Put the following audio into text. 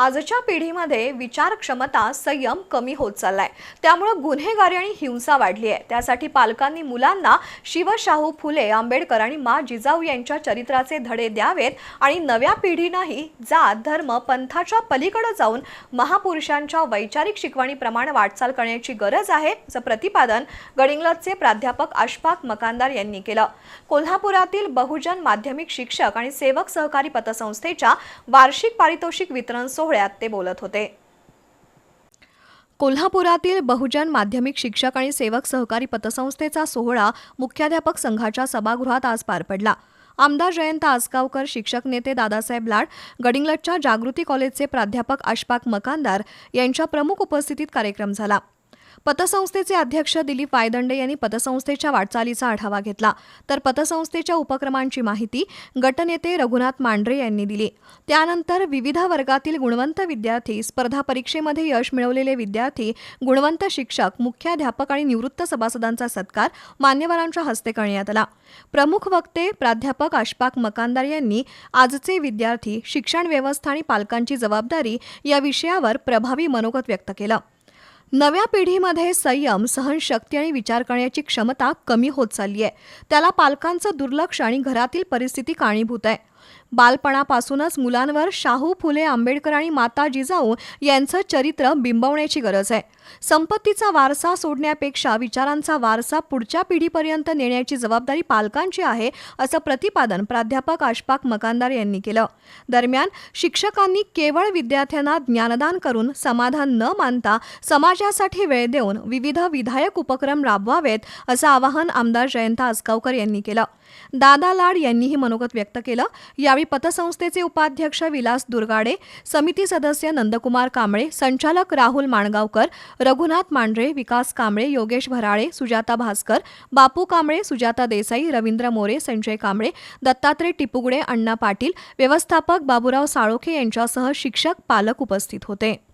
आजच्या पिढीमध्ये विचार क्षमता संयम कमी होत चाललाय. त्यामुळं गुन्हेगारी आणि हिंसा वाढली आहे. त्यासाठी पालकांनी मुलांना शिवशाहू फुले आंबेडकर आणि मा जिजाऊ यांच्या चरित्राचे धडे द्यावेत आणि नव्या पिढीनंही जात धर्म पंथाच्या पलीकडे जाऊन महापुरुषांच्या वैचारिक शिकवणीप्रमाणे वाटचाल करण्याची गरज आहे असं प्रतिपादन गडिंग्लजचे प्राध्यापक अशफाक मकानदार यांनी केलं. कोल्हापुरातील बहुजन माध्यमिक शिक्षक आणि सेवक सहकारी पतसंस्थेच्या वार्षिक पारितोषिक वितरण सोहळ्यात ते बोलत होते. कोल्हापुरातील बहुजन माध्यमिक शिक्षक आणि सेवक सहकारी पतसंस्थेचा सोहळा मुख्याध्यापक संघाच्या सभागृहात आज पार पडला. आमदार जयंत आसगावकर शिक्षक नेते दादासाहेब लाड गडिंगलटच्या जागृती कॉलेजचे प्राध्यापक अशफाक मकानदार यांच्या प्रमुख उपस्थितीत कार्यक्रम झाला. पतसंस्थेचे अध्यक्ष दिलीप वायदंडे यांनी पतसंस्थेच्या वाटचालीचा आढावा घेतला. तर पतसंस्थेच्या उपक्रमांची माहिती गटनेते रघुनाथ मांढरे यांनी दिली. त्यानंतर विविध वर्गातील गुणवंत विद्यार्थी स्पर्धा परीक्षेमध्ये यश मिळवलेले विद्यार्थी गुणवंत शिक्षक मुख्याध्यापक आणि निवृत्त सभासदांचा सत्कार मान्यवरांच्या हस्ते करण्यात आला. प्रमुख वक्ते प्राध्यापक अशफाक मकानदार यांनी आजचे विद्यार्थी शिक्षण व्यवस्था आणि पालकांची जबाबदारी या विषयावर प्रभावी मनोगत व्यक्त केलं. नव्या पिढीमध्ये संयम सहनशक्ती आणि विचार करण्याची क्षमता कमी होत चालली आहे. त्याला पालकांचं दुर्लक्ष आणि घरातील परिस्थिती कारणीभूत आहे. बालपणापासूनच मुलांवर शाहू फुले आंबेडकर आणि माता जिजाऊ यांचं चरित्र बिंबवण्याची गरज आहे. संपत्तीचा वारसा सोडण्यापेक्षा विचारांचा वारसा पुढच्या पिढीपर्यंत नेण्याची जबाबदारी पालकांची आहे असं प्रतिपादन प्राध्यापक आशपाक मकानदार यांनी केलं. दरम्यान शिक्षकांनी केवळ विद्यार्थ्यांना ज्ञानदान करून समाधान न मानता समाजासाठी वेळ देऊन विविध विधायक उपक्रम राबवावेत असं आवाहन आमदार जयंत आसगावकर यांनी केलं. दादा लाड यांनीही मनोगत व्यक्त केलं. यावेळी पतसंस्थेचे उपाध्यक्ष विलास दुर्गाडे समिती सदस्य नंदकुमार कांबळे संचालक राहुल माणगावकर रघुनाथ मांढरे विकास कांबळे योगेश भराळे सुजाता भास्कर बापू कांबळे सुजाता देसाई रवींद्र मोरे संजय कांबळे दत्तात्रय टिपुगडे अण्णा पाटील व्यवस्थापक बाबूराव साळोखे यांच्यासह शिक्षक पालक उपस्थित होते.